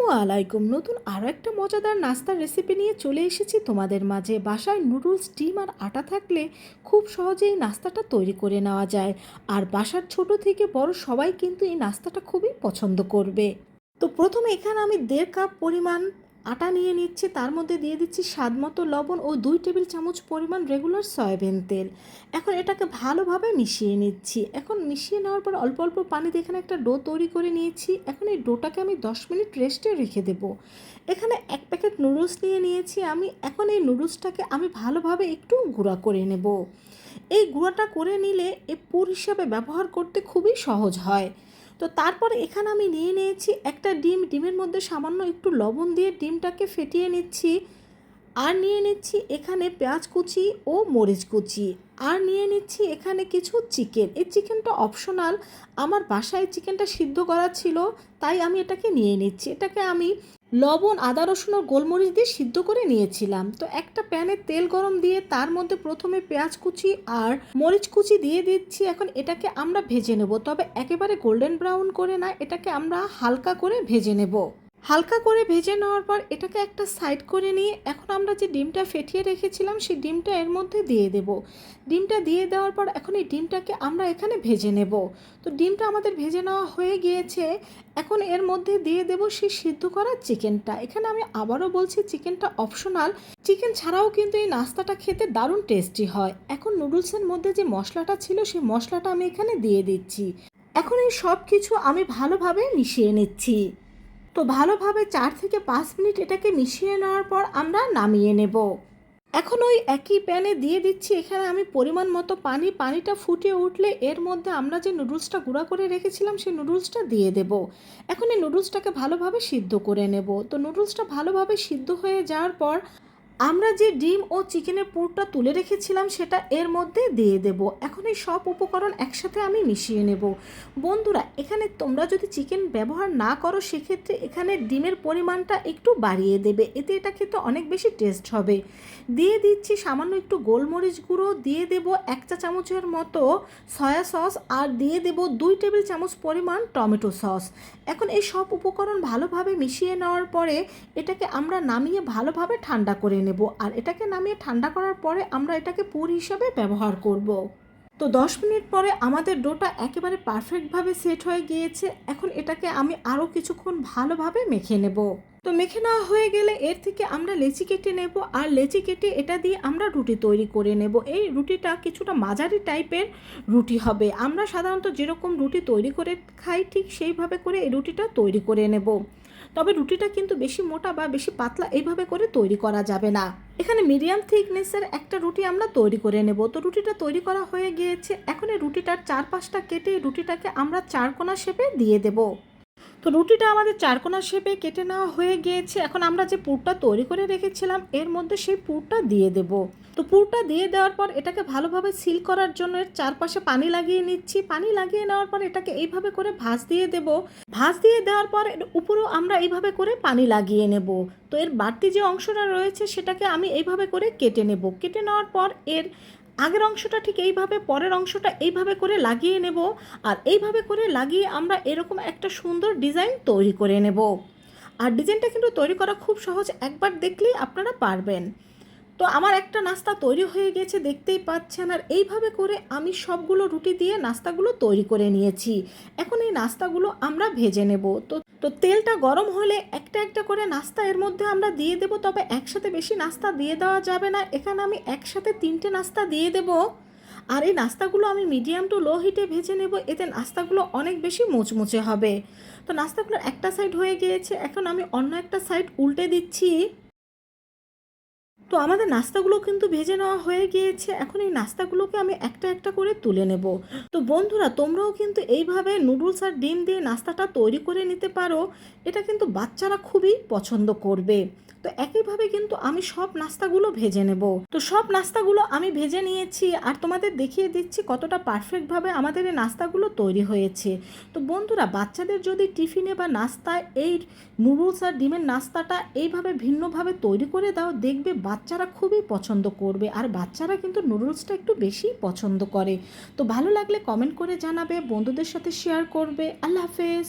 আসসালামু আলাইকুম। নতুন আরও একটা মজাদার নাস্তার রেসিপি নিয়ে চলে এসেছি তোমাদের মাঝে। বাসায় নুডলস ডিম আর আটা থাকলে খুব সহজেই নাস্তাটা তৈরি করে নেওয়া যায়। আর বাসার ছোট থেকে বড় সবাই কিন্তু এই নাস্তাটা খুবই পছন্দ করবে। তো প্রথমে এখানে আমি দেড় কাপ পরিমাণ আটা নিয়ে নিচ্ছি, তার মধ্যে দিয়ে দিচ্ছি স্বাদ মতো লবণ ও দুই টেবিল চামচ পরিমাণ রেগুলার সয়াবিন তেল। এখন এটাকে ভালোভাবে মিশিয়ে নিচ্ছি। এখন মিশিয়ে নেওয়ার পর অল্প অল্প পানি দিয়ে এখানে একটা ডো তৈরি করে নিয়েছি। এখন এই ডোটাকে আমি দশ মিনিট রেস্টে রেখে দেবো। এখানে এক প্যাকেট নুডলস নিয়ে নিয়েছি আমি। এখন এই নুডলসটাকে আমি ভালোভাবে একটু গুঁড়া করে নেব। এই গুঁড়াটা করে নিলে এ পুর হিসাবে ব্যবহার করতে খুবই সহজ হয়। তো তারপর এখানে আমি নিয়ে নিয়েছি একটা ডিম। ডিমের মধ্যে সামান্য একটু লবণ দিয়ে ডিমটাকে ফেটিয়ে নিচ্ছি। আর নিয়ে নিচ্ছি এখানে পেঁয়াজ কুচি ও মরিচ কুচি। আর নিয়ে নিচ্ছি এখানে কিছু চিকেন। এই চিকেনটা অপশনাল আমার বাসায় চিকেনটা সিদ্ধ করা ছিল, তাই আমি এটাকে নিয়ে নিচ্ছি। এটাকে আমি লবণ, আদা, রসুন ও গোলমরিচ দিয়ে সিদ্ধ করে নিয়েছিলাম। তো একটা প্যানে তেল গরম দিয়ে তার মধ্যে প্রথমে পেঁয়াজ কুচি আর মরিচ কুচি দিয়ে দিচ্ছি। এখন এটাকে আমরা ভেজে নেব। তবে একেবারে গোল্ডেন ব্রাউন করে না, এটাকে আমরা হালকা করে ভেজে নেব। হালকা করে ভেজে নেওয়ার পর এটাকে একটা সাইড করে নিয়ে এখন আমরা যে ডিমটা ফেটিয়ে রেখেছিলাম, সেই ডিমটা এর মধ্যে দিয়ে দেব। ডিমটা দিয়ে দেওয়ার পর এখন এই ডিমটাকে আমরা এখানে ভেজে নেব। তো ডিমটা আমাদের ভেজে নেওয়া হয়ে গিয়েছে। এখন এর মধ্যে দিয়ে দেব সেই সিদ্ধ করা চিকেনটা। এখানে আমি আবারও বলছি চিকেনটা অপশনাল চিকেন ছাড়াও কিন্তু এই নাস্তাটা খেতে দারুণ টেস্টি হয়। এখন নুডলসের মধ্যে যে মশলাটা ছিল, সেই মশলাটা আমি এখানে দিয়ে দিচ্ছি। এখন এই সব কিছু আমি ভালোভাবে মিশিয়ে নিচ্ছি। তো ভালোভাবে চার থেকে পাঁচ মিনিট এটাকে মিশিয়ে নেওয়ার পর আমরা নামিয়ে নেব। এখন ওই একই প্যানে দিয়ে দিচ্ছি, এখানে আমি পরিমাণ মতো পানি, পানিটা ফুটে উঠলে এর মধ্যে আমরা যে নুডলসটা গুঁড়া করে রেখেছিলাম সেই নুডলসটা দিয়ে দেব। এখন এই নুডলসটাকে ভালোভাবে সিদ্ধ করে নেব। তো নুডলসটা ভালোভাবে সিদ্ধ হয়ে যাওয়ার পর আমরা যে ডিম ও চিকেনের পুরটা তুলে রেখেছিলাম সেটা এর মধ্যে দিয়ে দেব। এখন এই সব উপকরণ একসাথে আমি মিশিয়ে নেব। বন্ধুরা, এখানে তোমরা যদি চিকেন ব্যবহার না করো, সেক্ষেত্রে এখানে ডিমের পরিমাণটা একটু বাড়িয়ে দেবে। এতে এটা খেতে অনেক বেশি টেস্ট হবে। দিয়ে দিচ্ছি সামান্য একটু গোলমরিচ গুঁড়ো, দিয়ে দেব এক চা চামচের মতো সয়া সস আর দিয়ে দেব দুই টেবিল চামচ পরিমাণ টমেটো সস। এখন এই সব উপকরণ ভালোভাবে মিশিয়ে নেওয়ার পরে এটাকে আমরা নামিয়ে ভালোভাবে ঠান্ডা করে নেব। আর এটাকে নামিয়ে ঠান্ডা করার পরে আমরা এটাকে পুর হিসাবে ব্যবহার করব। তো দশ মিনিট পরে আমাদের ডোটা একেবারে পারফেক্টভাবে সেট হয়ে গিয়েছে এখন এটাকে আমি আরও কিছুক্ষণ ভালোভাবে মেখে নেব তো মেখে নেওয়া হয়ে গেলে এর থেকে আমরা লেচি কেটে নেব আর লেচি কেটে এটা দিয়ে আমরা রুটি তৈরি করে নেব। এই রুটিটা কিছুটা মাঝারি টাইপের রুটি হবে। আমরা সাধারণত যেরকম রুটি তৈরি করে খাই ঠিক সেইভাবে করে এই রুটিটা তৈরি করে নেব। তবে রুটিটা কিন্তু বেশি মোটা বা বেশি পাতলা এইভাবে করে তৈরি করা যাবে না। এখানে মিডিয়াম থিকনেসের একটা রুটি আমরা তৈরি করে নেব। তো রুটিটা তৈরি করা হয়ে গিয়েছে। এখন এই রুটিটার চার পাঁচটা কেটে রুটিটাকে আমরা চারকোনা শেপে দিয়ে দেবো। তো রুটিটা আমাদের চারকোনা শেপে কেটে নেওয়া হয়ে গিয়েছে। এখন আমরা যে পুরটা তৈরি করে রেখেছিলাম, এর মধ্যে সেই পুরটা দিয়ে দেব। তো পুরটা দিয়ে দেওয়ার পর এটাকে ভালোভাবে সিল করার জন্য এর চারপাশে পানি লাগিয়ে নিচ্ছি। পানি লাগিয়ে নেওয়ার পর এটাকে এইভাবে করে ভাঁজ দিয়ে দেব। ভাঁজ দিয়ে দেওয়ার পর এর উপরেও আমরা এইভাবে করে পানি লাগিয়ে নেব। তো এর বাড়তি যে অংশটা রয়েছে, সেটাকে আমি এইভাবে করে কেটে নেব। কেটে নেওয়ার পর এর আগের অংশটা ঠিক এইভাবে, পরের অংশটা এইভাবে করে লাগিয়ে নেব। আর এইভাবে করে লাগিয়ে আমরা এরকম একটা সুন্দর ডিজাইন তৈরি করে নেব। আর ডিজাইনটা কিন্তু তৈরি করা খুব সহজ, একবার দেখলেই আপনারা পারবেন। তো আমার একটা নাস্তা তৈরি হয়ে গেছে, দেখতেই পাচ্ছেন। আর এইভাবে করে আমি সবগুলো রুটি দিয়ে নাস্তাগুলো তৈরি করে নিয়েছি। এখন এই নাস্তাগুলো আমরা ভেজে নেব। তো তো তেলটা গরম হলে একটা একটা করে নাস্তা এর মধ্যে আমরা দিয়ে দেব, তবে একসাথে বেশি নাস্তা দিয়ে দেওয়া যাবে না। এখানে আমি একসাথে তিনটে নাস্তা দিয়ে দেব। আর এই নাস্তাগুলো আমি মিডিয়াম টু লো হিটে ভেজে নেব, এতে নাস্তাগুলো অনেক বেশি মুচমুচে হবে। তো নাস্তাগুলোর একটা সাইড হয়ে গিয়েছে, এখন আমি অন্য একটা সাইড উল্টে দিচ্ছি। তো আমাদের নাস্তাগুলো কিন্তু ভেজে নেওয়া হয়ে গিয়েছে। এখন এই নাস্তাগুলোকে আমি একটা একটা করে তুলে নেব। তো বন্ধুরা, তোমরাও কিন্তু এইভাবে নুডলস আর ডিম দিয়ে নাস্তাটা তৈরি করে নিতে পারো। এটা কিন্তু বাচ্চারা খুবই পছন্দ করবে। তো একইভাবে কিন্তু আমি সব নাস্তাগুলো ভেজে নেব। তো সব নাস্তাগুলো আমি ভেজে নিয়েছি আর তোমাদের দেখিয়ে দিচ্ছি কতটা পারফেক্টভাবে আমাদের এই নাস্তাগুলো তৈরি হয়েছে। তো বন্ধুরা, বাচ্চাদের যদি টিফিনে বা নাস্তায় এই নুডলস আর ডিমের নাস্তাটা এইভাবে ভিন্নভাবে তৈরি করে দাও, দেখবে বাচ্চারা খুবই পছন্দ করবে আর বাচ্চারা কিন্তু নুডলসটা একটু বেশি পছন্দ করে। তো ভালো লাগলে কমেন্ট করে জানাবে, বন্ধুদের সাথে শেয়ার করবে। আল্লাহ হাফেজ।